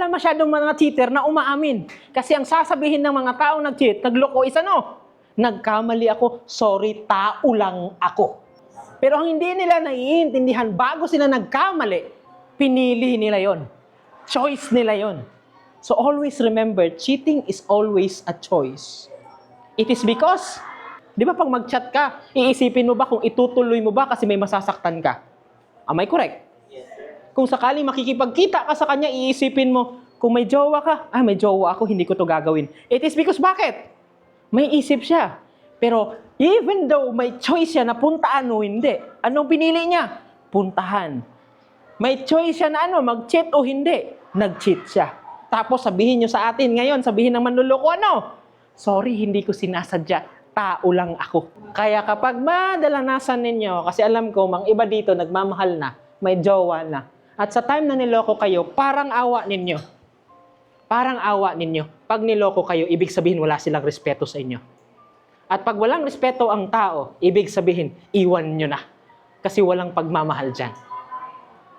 wala masyadong mga cheater na umaamin. Kasi ang sasabihin ng mga taong nag-cheat, nagloko is ano? Nagkamali ako, sorry, tao lang ako. Pero ang hindi nila naiintindihan, bago sila nagkamali, pinili nila yon. Choice nila yon. So always remember, cheating is always a choice. It is because, di ba pag mag-chat ka, iisipin mo ba kung itutuloy mo ba kasi may masasaktan ka? Am I correct? Kung sakaling makikipagkita ka sa kanya, iisipin mo, kung may jowa ka, ah, may jowa ako, hindi ko to gagawin. It is because bakit? May isip siya. Pero even though may choice siya na puntaan o hindi, anong pinili niya? Puntahan. May choice siya na ano, mag-cheat o hindi. Nag-cheat siya. Tapos sabihin niyo sa atin ngayon, sabihin ng manluloko ano? Sorry, hindi ko sinasadya. Tao lang ako. Kaya kapag madalanasan ninyo, kasi alam ko, mang iba dito nagmamahal na, may jowa na. At sa time na niloko kayo, parang awa ninyo. Parang awa ninyo. Pag niloko kayo, ibig sabihin wala silang respeto sa inyo. At pag walang respeto ang tao, ibig sabihin, iwan nyo na. Kasi walang pagmamahal dyan.